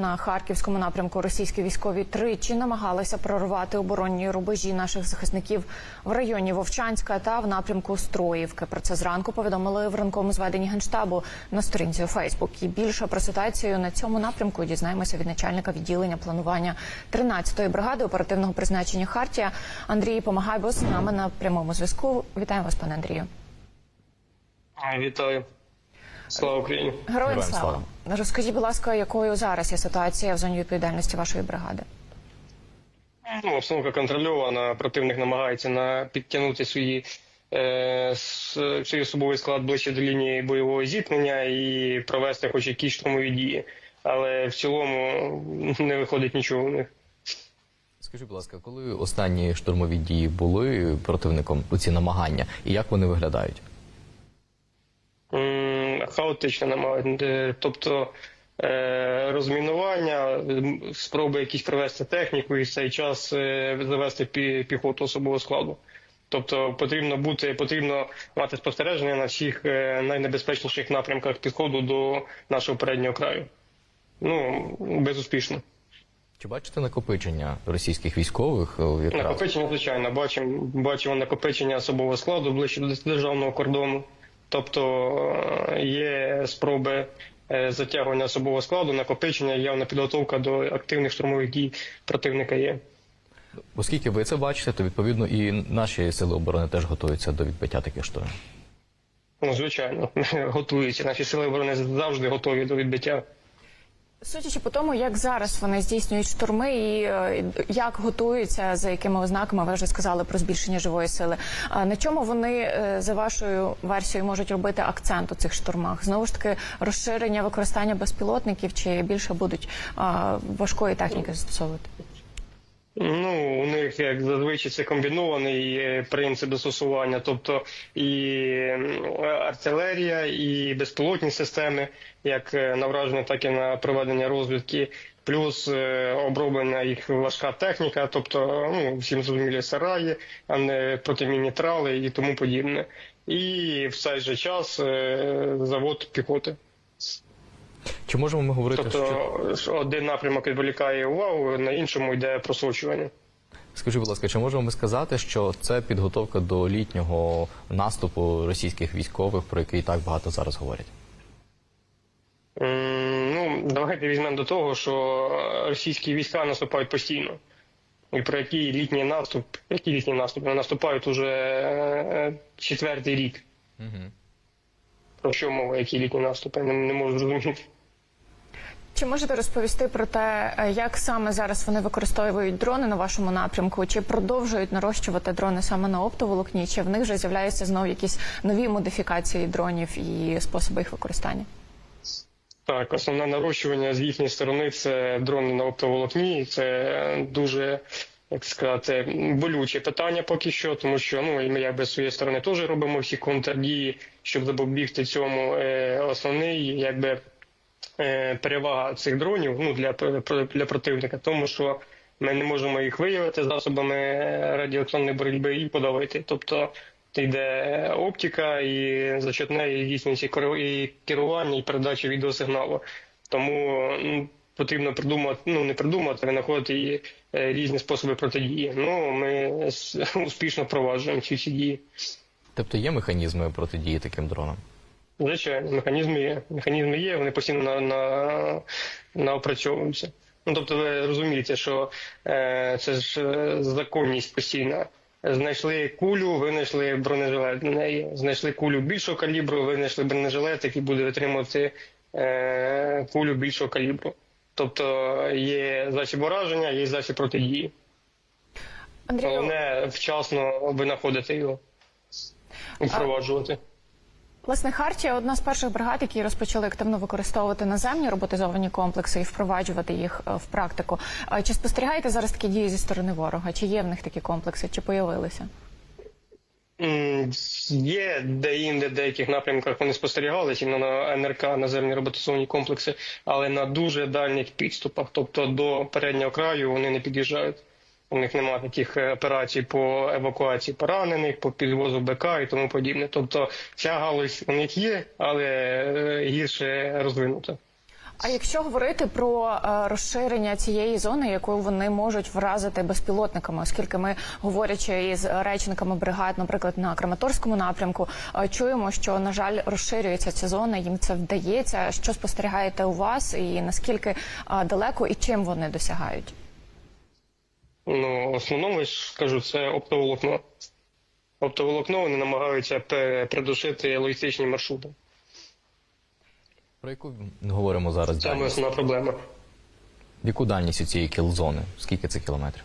На харківському напрямку російські військові тричі намагалися прорвати оборонні рубежі наших захисників в районі Вовчанська та в напрямку Строївки. Про це зранку повідомили в ранковому зведенні генштабу на сторінці у Фейсбук. І більше про ситуацію на цьому напрямку дізнаємося від начальника відділення планування 13-ї бригади оперативного призначення Хартія Андрій Помагайбо з нами на прямому зв'язку. Вітаємо вас, пане Андрію. Вітаю. Слава Україні. Героям слава. Розкажіть, будь ласка, якою зараз є ситуація в зоні відповідальності вашої бригади? Ну, обстановка контрольована. Противник намагається на підтягнути свої е, свій особовий склад ближче до лінії бойового зіткнення і провести хоч якісь штурмові дії. Але в цілому не виходить нічого у них. Скажіть, будь ласка, коли останні штурмові дії були противником у ці намагання, і як вони виглядають? Хаотично намагають. Е, Тобто е, розмінування, спроби якісь провести техніку і в цей час е, завести піхоту особового складу. Тобто потрібно бути, потрібно мати спостереження на всіх найнебезпечніших напрямках підходу до нашого переднього краю. Ну, безуспішно. Чи бачите накопичення російських військових якраз? Накопичення, звичайно, бачимо, бачимо накопичення особового складу ближче до державного кордону. Тобто е, є спроби е, затягування особового складу, накопичення, явна підготовка до активних штурмових дій противника є. Оскільки ви це бачите, то відповідно і наші сили оборони теж готуються до відбиття таких штурмів. Ну, звичайно, готуються. Наші сили оборони завжди готові до відбиття. Судячи по тому, як зараз вони здійснюють штурми і е, як готуються, за якими ознаками ви вже сказали про збільшення живої сили. На чому вони е, за вашою версією можуть робити акцент у цих штурмах? Знову ж таки, розширення використання безпілотників чи більше будуть важкої техніки застосовувати? Ну, у них як зазвичай це комбінований е, принцип застосування, тобто і артилерія, і безпілотні системи, як е, на враження, так і на проведення розвідки, плюс е, оброблена їх важка техніка, тобто ну, всім зрозумілі сараї, а не протимінні трали і тому подібне. І в цей же час е, завод піхоти. Чи можемо ми говорити, що Тобто один напрямок відволікає увагу, на іншому йде просочування. Скажіть, будь ласка, чи можемо ми сказати, що це підготовка до літнього наступу російських військових, про який так багато зараз говорять? Ну, давайте візьмемо до того, що російські війська наступають постійно. І про який літній наступ, який літній наступ? Вони наступають уже е, четвертий рік. Угу. Про що мова, які літні наступи? Не, не можу зрозуміти. Чи можете розповісти про те, е, як саме зараз вони використовують дрони на вашому напрямку? Чи продовжують нарощувати дрони саме на оптоволокні? Чи в них вже з'являються знову якісь нові модифікації дронів і способи їх використання? Так, основне нарощування з їхньої сторони це дрони на оптоволокні. Це дуже, як сказати, болюче питання поки що, тому що ну ми якби з своєї сторони теж робимо всі контрдії, щоб запобігти цьому. Е, Основний, якби. Е, Перевага цих дронів ну для для противника, тому що ми не можемо їх виявити засобами радіоелектронної боротьби і подавити. Тобто йде оптика, і за счет неї здійснюється і керу- і керування, і передача відеосигналу. Тому ну, потрібно придумати, ну не придумати, а знаходити і, е, різні способи протидії. Ну ми успішно впроваджуємо ці всі дії. Тобто є механізми протидії таким дронам? Звичайно, механізми є. Механізми є, вони постійно на, на, наопрацьовуються. Ну тобто, ви розумієте, що е, це ж е, законність постійна. Знайшли кулю, винайшли бронежилет для неї. Знайшли кулю більшого калібру, винайшли бронежилет, який буде витримувати е, кулю більшого калібру. Тобто є засіб ураження, є засіб протидії. Андрію, Головне вчасно винаходити його, впроваджувати. Власне, Хартія одна з перших бригад, які розпочали активно використовувати наземні роботизовані комплекси і впроваджувати їх е, в практику. Чи спостерігаєте зараз такі дії зі сторони ворога? Чи є в них такі комплекси? Чи появилися? Є де-інде в деяких напрямках вони спостерігалися на НРК наземні роботизовані комплекси, але на дуже дальніх підступах, тобто до переднього краю, вони не під'їжджають. У них немає таких е, операцій по евакуації поранених, по підвозу БК і тому подібне. Тобто ця галузь у них є, але е, гірше розвинута. А якщо говорити про е, розширення цієї зони, яку вони можуть вразити безпілотниками, оскільки ми говорячи із речниками бригад, наприклад, на Краматорському напрямку, чуємо, що на жаль розширюється ця зона, їм це вдається. Що спостерігаєте у вас, і наскільки далеко і чим вони досягають? Ну, в основному я ж кажу, це оптоволокно. Оптоволокно вони намагаються придушити логістичні маршрути. Про яку говоримо зараз Це дальність? основна проблема. Яку дальність у цієї кілзони? Скільки це кілометрів?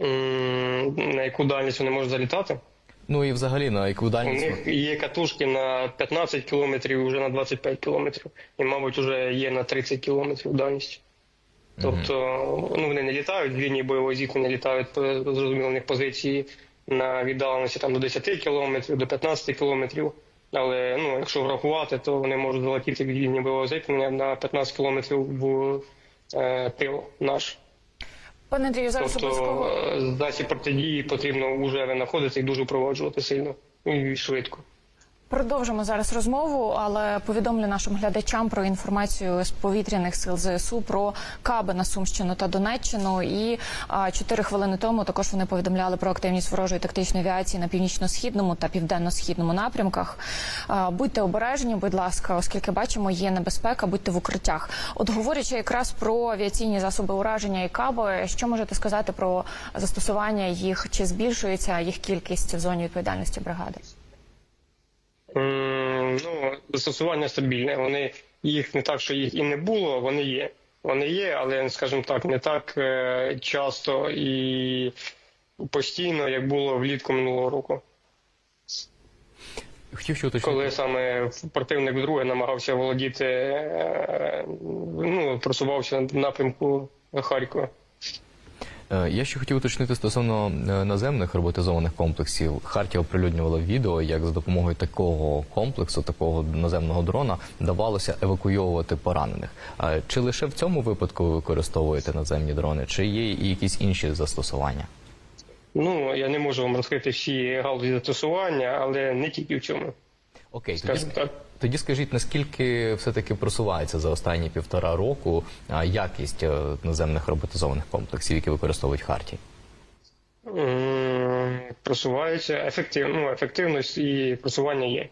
М, На яку дальність вони можуть залітати? Ну і взагалі на яку У дальність? них є катушки на 15 кілометрів, вже на 25 кілометрів, і, мабуть, вже є на 30 кілометрів дальність. Тобто, ну вони не літають, лінії бойового зіткнення літають по зрозумілених позицій на віддаленості там до 10 кілометрів, до 15 кілометрів. Але ну, якщо врахувати, то вони можуть залетіти від лінії бойового зіткнення на 15 кілометрів в е, тил наш. Пане Андрію, зараз Тобто обов'язково е, засіб протидії потрібно вже винаходити і дуже впроваджувати сильно і швидко. Продовжимо зараз розмову, але повідомлю нашим глядачам про інформацію з повітряних сил ЗСУ про каби на Сумщину та Донеччину. І чотири хвилини тому також вони повідомляли про активність ворожої тактичної авіації на північно-східному та південно-східному напрямках. А, будьте обережні, будь ласка, оскільки бачимо, є небезпека, будьте в укриттях. От говорячи якраз про авіаційні засоби ураження і каби, що можете сказати про застосування їх? Чи збільшується їх кількість в зоні відповідальності бригади? Ну, застосування стабільне. Вони їх не так, що їх і не було, вони є. Вони є, але, скажімо так, не так е, часто і постійно, як було влітку минулого року, Хотів ще уточнити. коли саме противник вдруге намагався володіти, е, ну, просувався в напрямку Харкова. Е, Я ще хотів уточнити стосовно е, наземних роботизованих комплексів. Хартія оприлюднювала відео, як за допомогою такого комплексу, такого наземного дрона, давалося евакуйовувати поранених. Чи лише в цьому випадку ви використовуєте наземні дрони, чи є і якісь інші застосування? Ну, я не можу вам розкрити всі галузі застосування, але не тільки в цьому, Окей, тоді, так. тоді скажіть, наскільки все-таки просувається за останні півтора року якість е, наземних роботизованих комплексів, які використовують Хартії? М, Просувається ефективно, ну, ефективність і просування є.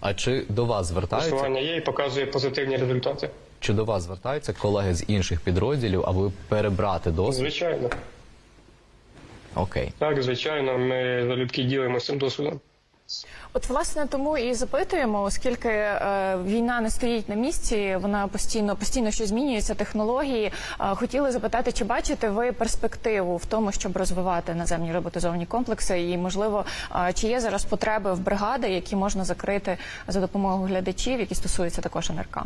А чи до вас звертаються? Просування є і показує позитивні результати. Чи до вас звертаються колеги з інших підрозділів, аби перебрати досвід? Звичайно, Окей. так, звичайно, ми залюбки ділимося цим досвідом. От власне тому і запитуємо, оскільки е, війна не стоїть на місці, вона постійно постійно що змінюється, технології. Е, хотіли запитати, чи бачите ви перспективу в тому, щоб розвивати наземні роботизовані комплекси, і можливо, е, чи є зараз потреби в бригади, які можна закрити за допомогою глядачів, які стосуються також НРК?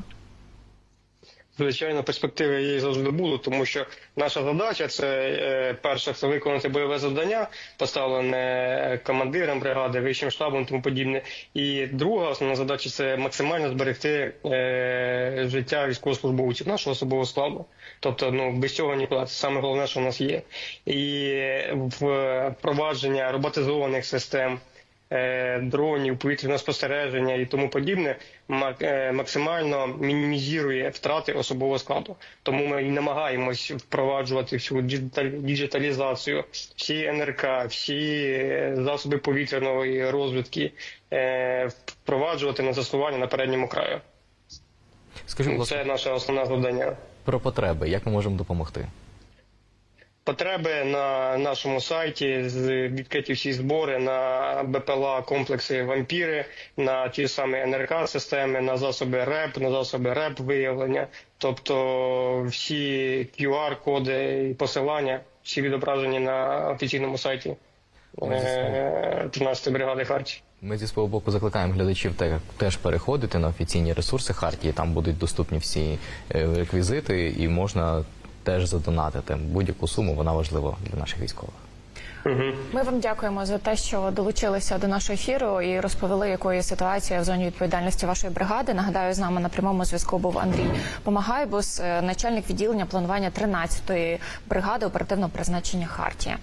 Звичайно, перспективи її завжди будуть, тому що наша задача це е, перше це виконати бойове завдання, поставлене командиром бригади, вищим штабом, тому подібне. І друга основна задача це максимально зберегти е, життя військовослужбовців нашого особового складу. Тобто, ну без цього нікуди. Це саме головне, що в нас є. І впровадження роботизованих систем. Е, Дронів, повітряного спостереження і тому подібне е, максимально мінімізує втрати особового складу. Тому ми і намагаємось впроваджувати всю діджиталізацію, всі НРК, всі е, засоби повітряної розвідки е, впроваджувати на застосування на передньому краю. Скажіть, Це наше основне завдання. про потреби, як ми можемо допомогти? Потреби на нашому сайті відкриті всі збори на БПЛА комплекси вампіри, на ті самі НРК системи, на засоби РЕП, на засоби РЕП виявлення, тобто всі QR-коди і посилання, всі відображені на офіційному сайті е, 13-ї бригади Харті. Ми зі свого боку закликаємо глядачів те- теж переходити на офіційні ресурси Хартії. Там будуть доступні всі е, реквізити, і можна теж задонатити будь-яку суму. Вона важлива для наших військових. Ми вам дякуємо за те, що долучилися до нашого ефіру і розповіли, якою є ситуація в зоні відповідальності вашої бригади. Нагадаю, з нами на прямому зв'язку був Андрій Помагайбус, е, начальник відділення планування 13-ї бригади оперативного призначення Хартія.